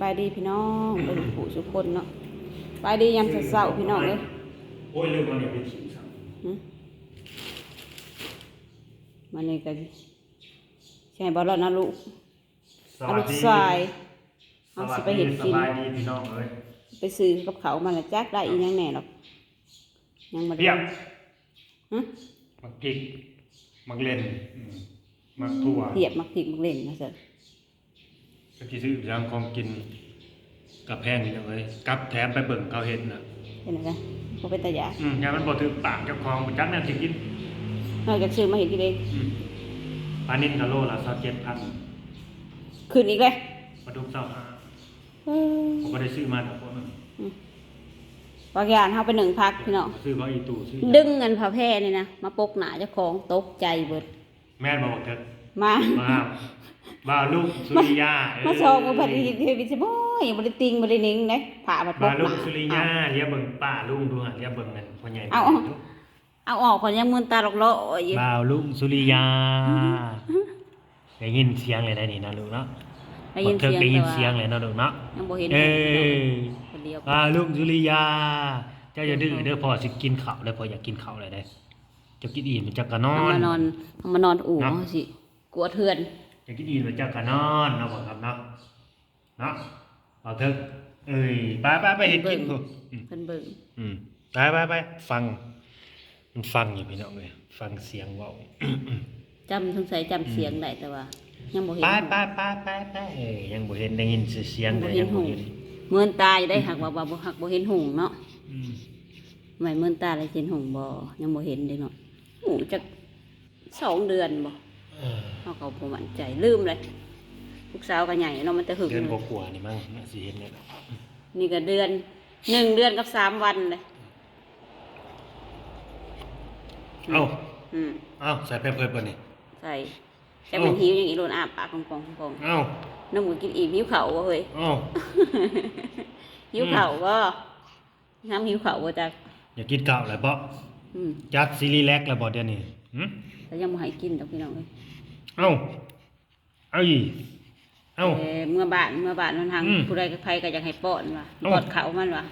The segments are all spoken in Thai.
บายดีพี่น้องเป็นผู้สุคนเนาะสบายดียามเช้าๆพี่น้องเลยโอ้ยลืมมันเนี่ยเป็นขิงซ้หึมานี่ก็ใช่บ่รอดนะลูกำเอาลูกชายเอาสิไปเห็นกินสบายดีพี่น้องเอ้ยไปซื้อกับเขาวมาแล้วจักได้อีหยังแหน่หรอกยังบ่ได้เรียบฮะมักกิกมักเล่นอืมมักทั่วเทียบมักผิดมักเล่นนะสิ ก็ที่ซื้ออย่างของกินกับแพงนี่เอ้ยกับแถมไปเบิ่งเขาเห็นน่ะเป็นไงบ่เป็นตาหยาอืมยามันบ่ถือปากเจ้าของบ่จักแนวสิกินนอกจากซื้อมาเห็นกินเองอืมปลานิ่นกะโลละ27,000ขึ้นอีกเลยปลาดุก25เออผมก็ได้ซื้อมาแต่คนนึงบางอย่างเฮาไปหนึ่งพักพี่น้องซื้อเขาอีตู้ซื้อดึงเงินผ้าแพร่นี่นะมาปกหนาเจ้าของตกใจเบิด แม่นบ่บอกเถิด มามาบ่าวลูกสุริยาเยมาชองมาพอดีเทวิสบ่อยบ่ได้ติงบ่ได้นิ่งเด้ผ่ามาปบ่ากวหลูกนาสุริยาเรียกเบิ่งป้าลุงดูหะเรียกเบิ่งนั่นพ่อใหญ่เอาเอาเอาออกก่อนยังมึนตาหลอกเลาะอยู่บ่าวลุงสุริยาได้ยินเสียงเลยได้นี่นะลูกเนาะได้ยินเสียงได้ยินแต่ว่าเสียงเลยเนาะลูกเนาะยังบ่เห็นเอ้ยคนเดียวบ่าวลุงสุริยา เจ้าอย่าดื้อเด้อพ่อสิกินข้าวเลยพ่ออยากกินข้าวเลยเด้อเจะกินอิ่มมันจะกะนอเอานมานอนเอามานอนอู่เนาะเอาสิ กลัวเถื่อนจะกินอิ่มมันจะกะนอนเนาะบ่ครับเนาะเนาะเอาเถอะเอ้ยไปไปไปเฮ็ดกินพุ่นอืมเพิ่นเบิ่งอืมไปไปไปฟัง มันฟังอยู่พี่น้องเลยฟังเสียงเว่าจำสงสัยจำเสียงได้แต่ว่า ยังบ่เห็นไปไปไปไปไปเอ้ยยังบ่เห็นได้ยินเสียงแต่ยังบ่เห็นเหมือนตาอยู่ได้หักว่าว่าบ่หักบ่เห็นหงส์เนาะอืมไม่เหมือนตาเลยเห็นหงส์บ่ยังบ่เห็นเด้เนาะหูจักสองเดือนบ่ เออเขาก็บ่มั่นใจลืมเลยลูกสาวก็ใหญ่เนาะมันจะหึงเดือนกว่าๆนี่มั้งน่าสิเห็นเนี่ยนี่ก็เดือนหนึ่งเดือนกับสามวันเลยเอ้าอืมเอ้าใส่แพมเพิร์ดป่ะนี่ใส่แต่มันหิวอย่างอีโลนอาปากกองกองกองเอ้าน้ำมือกินอีกหิวเข่าวะเฮ้ยเอ้าหิวเข่าวะน้ำหิวเข่าวะจักอย่ากินข้าวเลยบ่อืมจัดซีรีส์แลกแล้วบ่เดี๋ยวนี้หึ แต่ยังบ่ให้กินดอกพี่น้องเลยเอ้าเอาอีเอ้าเอ่อเมื่อบ้านเมื่อบ้านมันทางอืมผู้ใดก็ใครก็อยากให้ป้อนว่ะเอ้า ป้อนเขามันว่ะ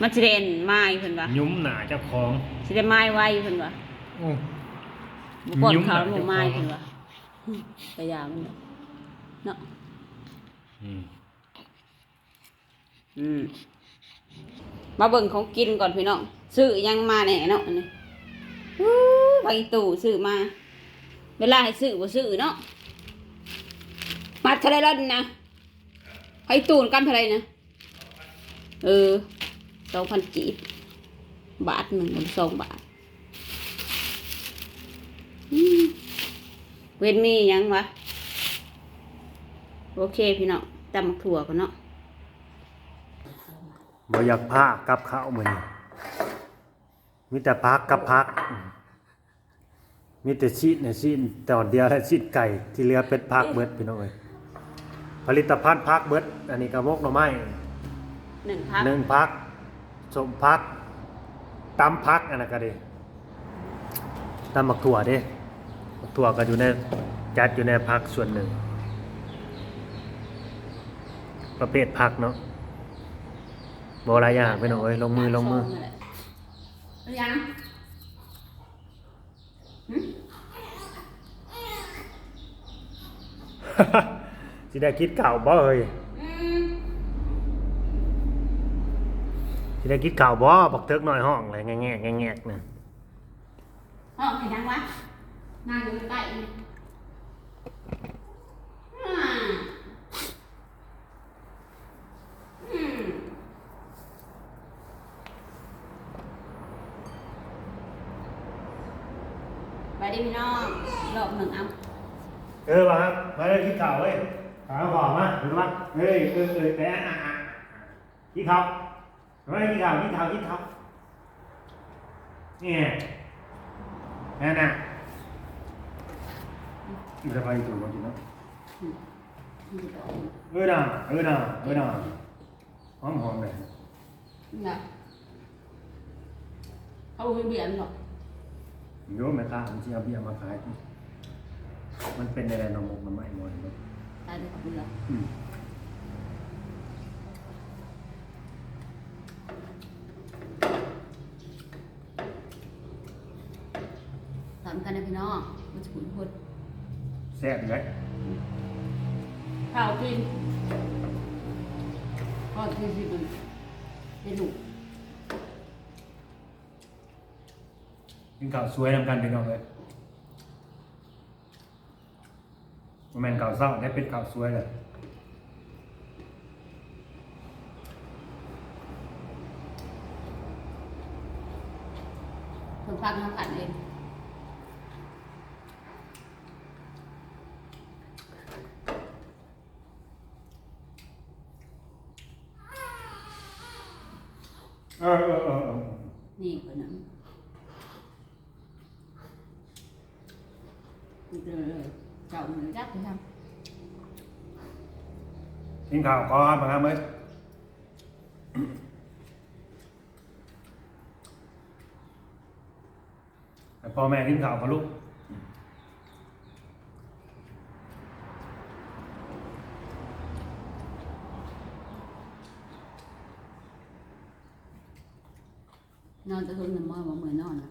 มันสิได้เอ็นไม้เพิ่นว่ะยุ้มหน้าเจ้าของสิได้ไม้ไว้เพิ่นว่ะโอ้ บ่ป้อนยุ่งเขาหนัแล้วกบ่ไม้เจ้าของเพิ่นว่ะอืมกระยามันเนาะเนาะอืมอืมมาเบิ่งของกินก่อนพี่น้องซื้ออิหยังมาแหน่เนาะอันนี้อู้ ไปตู่ซื้อมา เวลาให้ซื้อบ่ซื้อเนาะมาเท่าไรแล้วนะไปตู่กันเท่าไรนะเออสองพันกีบบาทหนึ่งหรือสองบาทเว้นมียังวะโอเคพี่น้องตำมักถั่วกันเนาะบ่อยากพากกับข้าวมือนมีแต่พักกับพัก มีแต่ชีสเนี่ยชีสตอนเดียวและชีสไก่ที่เหลือเป็นพักเบิดพี่น้องเอ้ยผลิตภัณฑ์พักเบิด อันนี้ก็มกหน่อไม้หนึ่งพักหนึ่งพักสมพักตำพักอันนั้นก็ดีตำบักถั่วเด้บักถั่วก็อยู่ในจัดอยู่ในพักส่วนหนึ่ง ประเภทพักเนาะบ่หลายอย่างพี่น้องเอ้ยลงมือลงมือหรือยัง สิได้คิดเก่าบ่เฮ้ยสิได้คิดเก่าบ่บักเทิกน้อยห้องเลยแง่ๆแง่ๆนึงห้องไหนยังวะนั่งอยู่ใกล้ไปดิพี่น้องรอบหนึ่งเอะ เออว่าครับมาเลยคิดเก่าเว้ยถามบอกมาดูว่าเฮ้ยเออเออแต่อะอะคิดเขาไม่คิดเขาคิดเขาคิดเขาเนี่ไงนั่นน่ะมันจะไปตัวมันกินเนะเออน่ะเออน่ะเออน่ะหอมหอมเลยเนี่ยเขาบอกเป็นเบียนหรอกโยมแม่ค้าผมจะเอาเบียร์มาขาย มันเป็นอะไรหนอมกหนอไม่หมดเลยตายด้วบเรือสามกันนะพี่น้องมันจะขุนพดแซ่บเลยข้าวกินข้าวกินสิบเป็นหนุกกินข้าวสวยนำกันพี่น้องเลย แม่นข้าวเศร้าได้เป็นข้าวสวยเลยคนพักน้ำขันเองเออเออเออเออ นี่คนนั้นนี่เจอเลยเจ้าเหมือ นจักไปทกินข้าวก่อนมาครับเอ้ยให้พ่อแม่กินข้าวกับลูกำนอนจะทนหนึ่งมื้อว่าเหมือนนอนนะ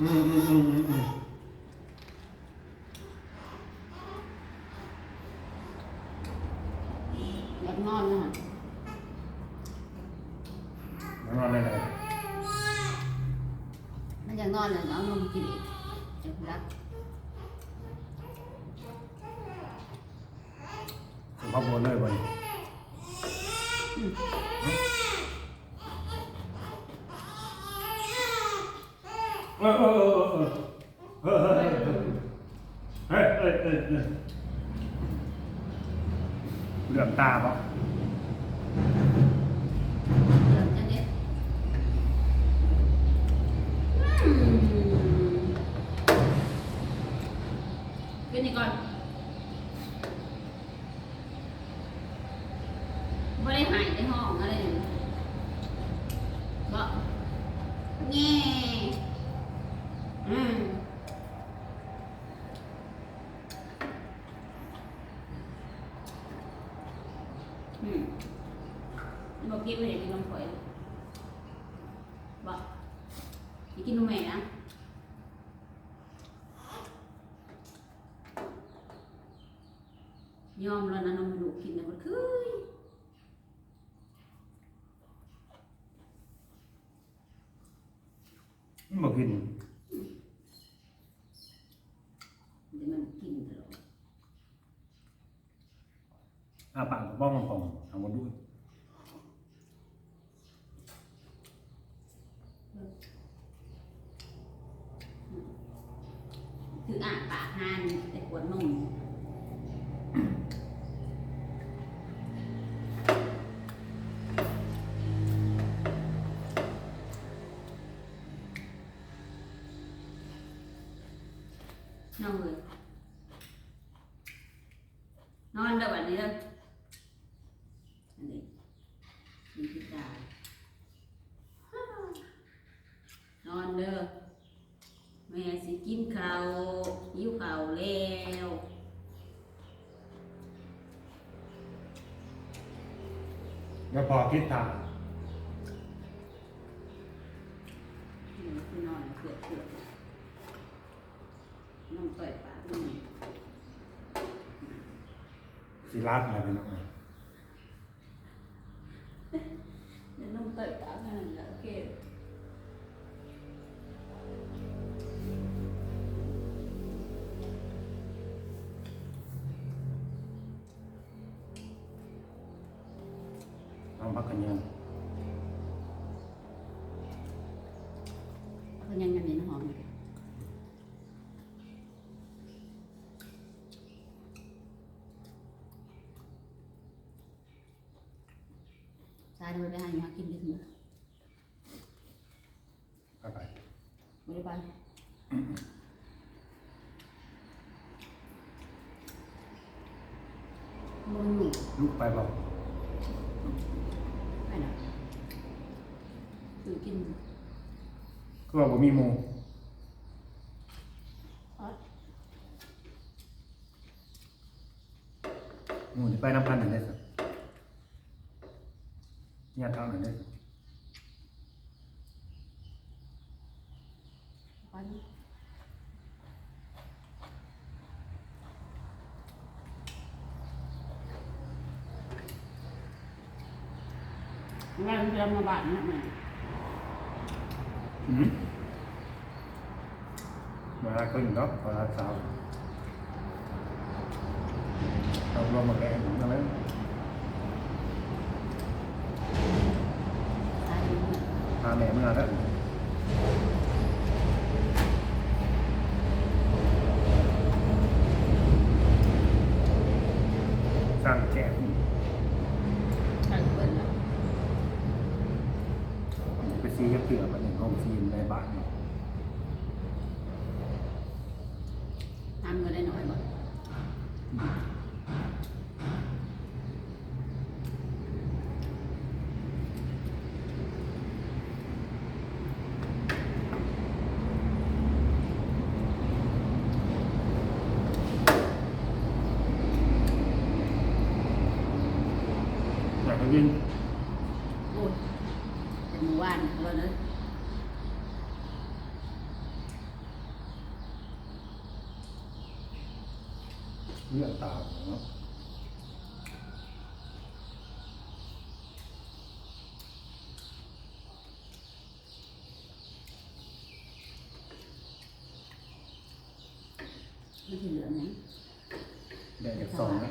อืมอืมอืมอืมอยากนอนนะฮะแล้วนอนได้เลยมันอยากนอนเลยเอานมกินอีกเดี๋ยวรักสุภาพบุรุษเลยวันนี้ เออเออเออเออเออเออเฮ้ยเหลือมตาปะเดี๋ยวจะเด็ดอืมกินนี่ก่อนไม่ได้หายในห้องอะไรเลยบอกแง่อืมอืมบอกกินไม่ได้กินนมข่อยบอก อย่ากินนมแม่นะยอมแล้วนะนมลูกกินนะมันคือมันบอกกิน เดี๋ยวมันกินตลอด อาปากกับบ้องของทำมาด้วย คื ออ่านปากหานแต่ปวดนมนอนเลยนอนเด้อวันนี้เด้ออันนี้มีพิจารนอนเด้อ แม่สิกินข้าวหิวข้าวแล้ว แล้วพอคิดทางหนูคือนอนเกลือเกลือน้องต่อยปากน้อง สิรัดอะไรเป็นน้อง น้องพักกันยังเขายังยังมีน้ำหอมอยู่ชายเดินไปหาอยู่หากินได้ถึงไปไปบริบาลมันหนุกลูกไปบอก ไปนะคือ กินก็บอกบ่มีหมูหมูนี่ไปน้ำพันหนึ่งได้สิเนี่ยเท่าหนึ่งได้สิงานเดือนมาบาทนะมัน อืมมาขึ้นเนาะพอละสาวเอาลงมาแกงนั่นแหละ ตายอยู่ พาแม่มาแล้วสั่งแจก ตายเปิดแล้ว ไปซีกับเกลือมาหนึ่งห้องซีนในบ้านเนาะ ทำก็ได้น้อยบ่อยากให้ยิน โอ้ยแต่ เมื่อวานเราเนอะเลือดตามเนาะไม่ใช่เหลือนะแดดจากสองนะ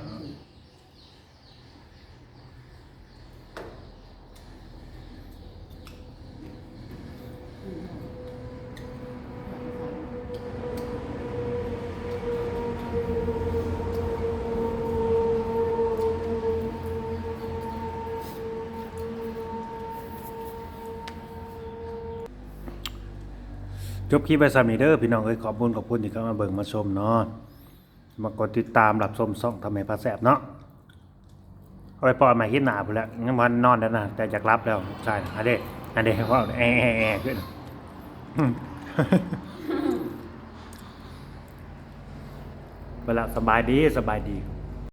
จบคลิปไปสามีเด้อพี่น้องเอ้ยขอบคุณขอบคุณที่เข้ามาเบิ่งมาชมเนาะมากดติดตามรับชมซ่องทำให้พระแสบเนาะเอาไปปล่อยมาคิดหนาไปแล้วงั้นวันนอนแล้วนะแต่อยากรับแล้วใช่อันเด้อันเด้ว่าแอะแอะแอะขึ้นอืมไปละสบายดีสบายดี